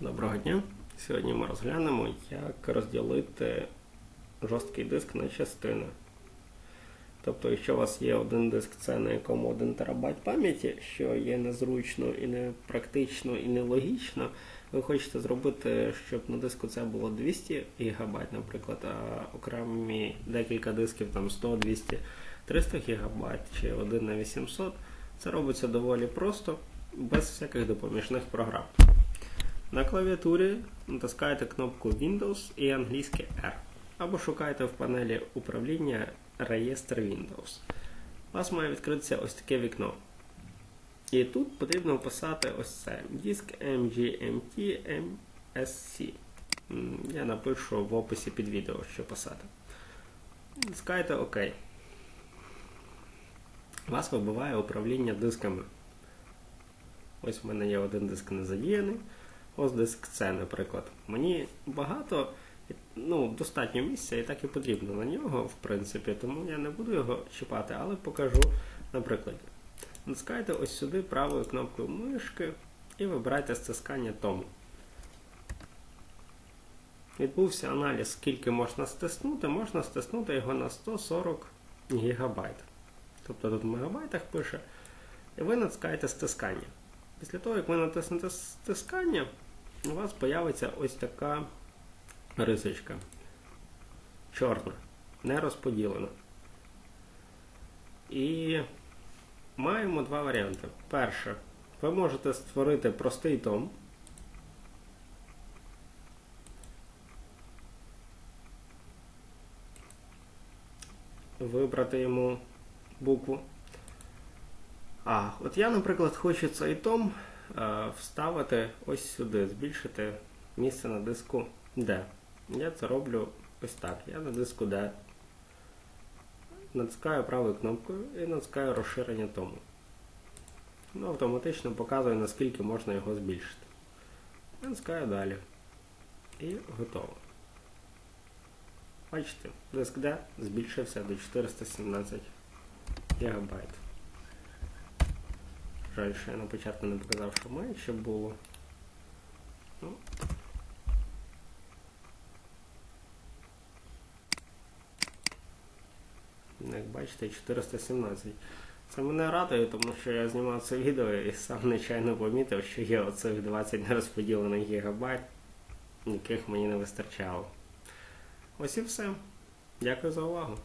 Доброго дня! Сьогодні ми розглянемо, як розділити жорсткий диск на частини. Тобто, якщо у вас є один диск, це на якому 1 терабайт пам'яті, що є незручно і не практично і нелогічно, ви хочете зробити, щоб на диску це було 200 ГБ, наприклад, а окремі декілька дисків там 100, 200, 300 ГБ чи 1 на 800, це робиться доволі просто, без всяких допоміжних програм. На клавіатурі натискаєте кнопку Windows і англійське R. Або шукаєте в панелі управління реєстр Windows. У вас має відкритися ось таке вікно. І тут потрібно вписати ось це диск MGMT MSC. Я напишу в описі під відео, що писати. Натискаєте ОК. Вас вибиває управління дисками. Ось в мене є один диск не задіяний. Ось диск C, наприклад. Мені багато, ну, достатньо місця і так і потрібно на нього, в принципі, тому я не буду його чіпати, але покажу на прикладі. Натискайте ось сюди правою кнопкою мишки і вибирайте стискання тому. Відбувся аналіз, скільки можна стиснути, можна стиснути його на 140 ГБ. Тобто тут в мегабайтах пише. І ви натискаєте стискання. Після того, як ви натиснете стискання, у вас з'явиться ось така рисочка. Чорна, не розподілена. І маємо два варіанти. Перше, ви можете створити простий том. Вибрати йому букву. А, от я, наприклад, хочу цей том вставити ось сюди, збільшити місце на диску D. Я це роблю ось так. Я на диску D натискаю правою кнопкою і натискаю розширення тому. Ну, автоматично показує, наскільки можна його збільшити. Натискаю далі. І готово. Бачите, диск D збільшився до 417 ГБ. Жаль, я на початку не показав, що менше було. Ну. Як бачите, 417. Це мене радує, тому що я знімав це відео і сам нечайно помітив, що є оцих 20 нерозподілених гігабайт, яких мені не вистачало. Ось і все. Дякую за увагу.